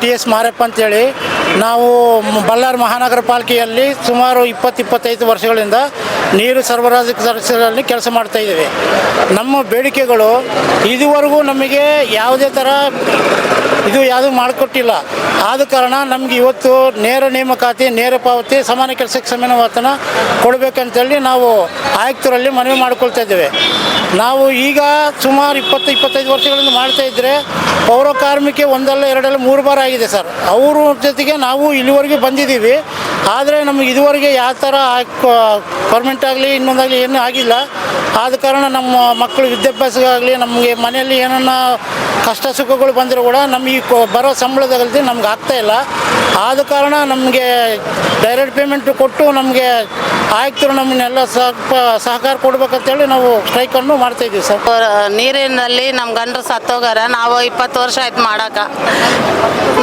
T S Marappa ಅಂತೇಳಿ ನಾವು ಬಳ್ಳಾರಿ ಮಹಾನಗರ ಪಾಲಿಕೆಯಲ್ಲಿ ಸುಮಾರು ಇಪ್ಪತ್ತು, ಇಪ್ಪತ್ತೈದು ವರ್ಷಗಳಿಂದ ನೀರು ಸರಬರಾಜು ಸದಸ್ಯರಲ್ಲಿ ಕೆಲಸ ಮಾಡ್ತಾ ಇದ್ದೇವೆ. ನಮ್ಮ ಬೇಡಿಕೆಗಳು ಇದುವರೆಗೂ ನಮಗೆ ಯಾವುದೇ ಥರ ಇದು ಯಾವುದು ಮಾಡಿಕೊಟ್ಟಿಲ್ಲ. ಆದ ಕಾರಣ ನಮಗೆ ಇವತ್ತು ನೇರ ನೇಮಕಾತಿ, ನೇರ ಪಾವತಿ ಸಮಾನ ಕೆಲಸಕ್ಕೆ ಸಮಾನ ವೇತನ ಕೊಡಬೇಕಂತೇಳಿ ನಾವು ಆಯುಕ್ತರಲ್ಲಿ ಮನವಿ ಮಾಡಿಕೊಳ್ತಾ ಇದ್ದೇವೆ. ನಾವು ಈಗ ಸುಮಾರು ಇಪ್ಪತ್ತು, ಇಪ್ಪತ್ತೈದು ವರ್ಷಗಳಿಂದ ಮಾಡ್ತಾ ಇದ್ದರೆ ಪೌರ ಕಾರ್ಮಿಕ ಒಂದಲ್ಲ ಎರಡಲ್ಲ ಮೂರು ಬಾರ ಆಗಿದೆ ಸರ್. ಅವ್ರ ಜೊತೆಗೆ ನಾವು ಇಲ್ಲಿವರೆಗೆ ಬಂದಿದ್ದೀವಿ. ಆದರೆ ನಮಗೆ ಇದುವರೆಗೆ ಯಾವ ಥರ ಪರ್ಮೆಂಟ್ ಆಗಲಿ ಇನ್ನೊಂದಾಗಲಿ ಏನೂ ಆಗಿಲ್ಲ. ಆದ ಕಾರಣ ನಮ್ಮ ಮಕ್ಕಳು ವಿದ್ಯಾಭ್ಯಾಸಕ್ಕಾಗಲಿ ನಮಗೆ ಮನೆಯಲ್ಲಿ ಏನನ್ನ ಕಷ್ಟ ಸುಖಗಳು ಬಂದರೂ ಕೂಡ ನಮಗೆ ಬರೋ ಸಂಬಳದಲ್ಲಿ ನಮ್ಗೆ ಆಗ್ತಾಯಿಲ್ಲ ಆದ ಕಾರಣ ನಮಗೆ ಡೈರೆಕ್ಟ್ ಪೇಮೆಂಟ್ ಕೊಟ್ಟು ನಮಗೆ ಆಯುಕ್ತರು ನಮ್ಮನ್ನೆಲ್ಲ ಸ್ವಲ್ಪ ಸಹಕಾರ ಕೊಡ್ಬೇಕಂತೇಳಿ ನಾವು ಸ್ಟ್ರೈಕನ್ನು ಮಾಡ್ತಾ ಇದ್ದೀವಿ ಸರ್. ನೀರಿನಲ್ಲಿ ನಮ್ಮ ಗಂಡರು ಸತ್ತೋಗಾರ, ನಾವು ಇಪ್ಪತ್ತು ವರ್ಷ ಆಯ್ತು ಮಾಡಾಕ.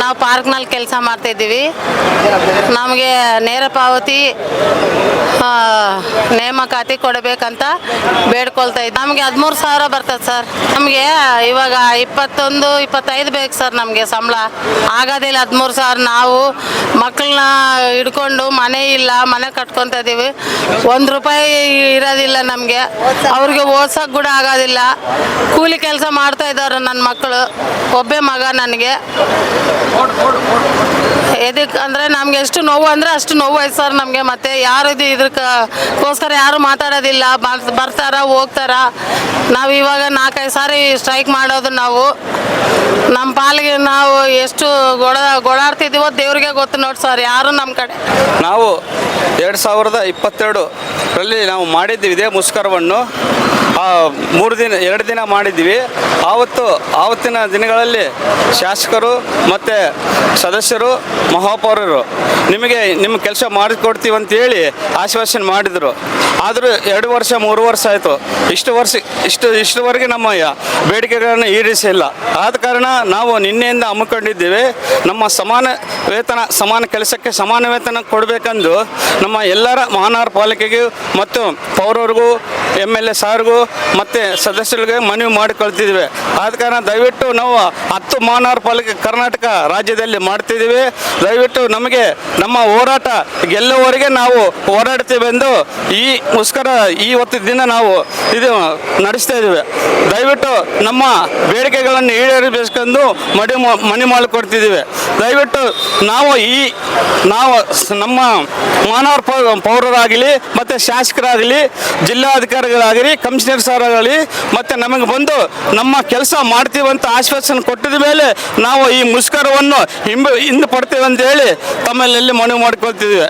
ನಾವು ಪಾರ್ಕ್ನಲ್ಲಿ ಕೆಲಸ ಮಾಡ್ತಿದ್ದೀವಿ ನಮಗೆ ನೇರ ಪಾವತಿ ನೇಮಕಾತಿ ಕೊಡಬೇಕಂತ ಬೇಡ್ಕೊಳ್ತಾ ಇದ್ದೆ. ನಮಗೆ ಹದಿಮೂರು ಸಾವಿರ ಬರ್ತದೆ ಸರ್. ನಮಗೆ ಇವಾಗ ಇಪ್ಪತ್ತೊಂದು, ಇಪ್ಪತ್ತೈದು ಬೇಕು ಸರ್ ನಮಗೆ ಸಂಬಳ. ಆಗೋದಿಲ್ಲ ಹದಿಮೂರು ಸಾವಿರ. ನಾವು ಮಕ್ಕಳನ್ನ ಹಿಡ್ಕೊಂಡು ಮನೆ ಇಲ್ಲ, ಮನೆ ಕಟ್ಕೊತಾ ಇದ್ದೀವಿ ಒಂದು ರೂಪಾಯಿ ಇರೋದಿಲ್ಲ ನಮಗೆ. ಅವ್ರಿಗೆ ಓದ್ಸೋಕೆ ಕೂಡ ಆಗೋದಿಲ್ಲ. ಕೂಲಿ ಕೆಲಸ ಮಾಡ್ತಾ ಇದ್ದಾರೆ ನನ್ನ ಮಕ್ಕಳು. ಒಬ್ಬೇ ಮಗ ನನಗೆ. ಎದಕ್ಕೆ ಅಂದರೆ ನಮ್ಗೆ ಎಷ್ಟು ನೋವು ಅಂದರೆ ಅಷ್ಟು ನೋವು ಆಯ್ತು ಸರ್ ನಮಗೆ. ಮತ್ತೆ ಯಾರು ಇದು ಇದಕ್ಕೋಸ್ಕರ ಯಾರು ಮಾತಾಡೋದಿಲ್ಲ. ಬರ್- ಬರ್ತಾರ, ಹೋಗ್ತಾರ. ನಾವು ಇವಾಗ ನಾಲ್ಕೈದು ಸಾರಿ ಸ್ಟ್ರೈಕ್ ಮಾಡೋದು ನಾವು. ನಮ್ಮ ಪಾಲಿಗೆ ನಾವು ಎಷ್ಟು ಗೊಡ, ಗೊಡಾಡ್ತಿದ್ದೀವೋ ದೇವ್ರಿಗೆ ಗೊತ್ತು ನೋಡಿ ಸರ್, ಯಾರು ನಮ್ಮ ಕಡೆ. ನಾವು ಎರಡು ಸಾವಿರದ ಇಪ್ಪತ್ತೆರಡು ರಲ್ಲಿ ನಾವು ಮಾಡಿದ್ದೀವಿ ಇದೇ ಮುಷ್ಕರವನ್ನು. ಮೂರು ದಿನ, ಎರಡು ದಿನ ಮಾಡಿದ್ದೀವಿ. ಆವತ್ತು, ಆವತ್ತಿನ ದಿನಗಳಲ್ಲಿ ಶಾಸಕರು ಮತ್ತು ಸದಸ್ಯರು, ಮಹಾಪೌರರು ನಿಮಗೆ ನಿಮ್ಮ ಕೆಲಸ ಮಾಡಿಕೊಡ್ತೀವಿ ಅಂತೇಳಿ ಆಶ್ವಾಸನೆ ಮಾಡಿದರು. ಆದರೂ ಎರಡು ವರ್ಷ, ಮೂರು ವರ್ಷ ಆಯಿತು. ಇಷ್ಟು ವರ್ಷ, ಇಷ್ಟು, ಇಷ್ಟುವರೆಗೆ ನಮ್ಮ ಬೇಡಿಕೆಗಳನ್ನು ಈಡೇರಿಸಿಲ್ಲ. ಆದ ಕಾರಣ ನಾವು ನಿನ್ನೆಯಿಂದ ಹಮ್ಮಿಕೊಂಡಿದ್ದೇವೆ. ನಮ್ಮ ಸಮಾನ ವೇತನ, ಸಮಾನ ಕೆಲಸಕ್ಕೆ ಸಮಾನ ವೇತನ ಕೊಡಬೇಕೆಂದು ನಮ್ಮ ಎಲ್ಲರ ಮಹಾನಗರ ಪಾಲಿಕೆಗೂ ಮತ್ತು ಪೌರರಿಗೂ ಎಂ ಎಲ್ ಎ ಸಾರ್ಗೂ ಮತ್ತು ಸದಸ್ಯರಿಗೆ ಮನವಿ ಮಾಡಿಕೊಳ್ತಿದ್ದೇವೆ ಆದ ಕಾರಣ ದಯವಿಟ್ಟು ನಾವು ಹತ್ತು ಮಹಾನಗರ ಪಾಲಿಕೆ ಕರ್ನಾಟಕ ರಾಜ್ಯದಲ್ಲಿ ಮಾಡ್ತಿದ್ದೀವಿ. ದಯವಿಟ್ಟು ನಮಗೆ ನಮ್ಮ ಹೋರಾಟ ಗೆಲ್ಲುವವರೆಗೆ ನಾವು ಹೋರಾಡ್ತೀವೆಂದು ಈ ಮುಷ್ಕರ ಈ ಹೊತ್ತು ದಿನ ನಾವು ಇದು ನಡೆಸ್ತಾ ಇದ್ದೀವಿ. ದಯವಿಟ್ಟು ನಮ್ಮ ಬೇಡಿಕೆಗಳನ್ನು ಈಡೇರಿಸಬೇಕೆಂದು ಮಡಿ ಮನೆ ಮಾಡಿಕೊಡ್ತಿದ್ದೀವಿ. ದಯವಿಟ್ಟು ನಾವು ಈ, ನಾವು ನಮ್ಮ ಮಾನವ ಪೌರರಾಗಲಿ ಮತ್ತು ಶಾಸಕರಾಗಲಿ, ಜಿಲ್ಲಾಧಿಕಾರಿಗಳಾಗಲಿ, ಕಮಿಷನರ್ ಸರ್ ಆಗಲಿ ಮತ್ತು ನಮಗೆ ಬಂದು ನಮ್ಮ ಕೆಲಸ ಮಾಡ್ತೀವಂತ ಆಶ್ವಾಸನೆ ಕೊಟ್ಟಿದ ಮೇಲೆ ನಾವು ಈ ಮುಷ್ಕರವನ್ನು ಹಿಂಬ ಹಿಂದೆ ಪಡ್ತೇವೆ ಅಂತ ಹೇಳಿ ತಮ್ಮಲ್ಲಿ ಮನವಿ ಮಾಡಿಕೊಳ್ತಿದ್ದೀವಿ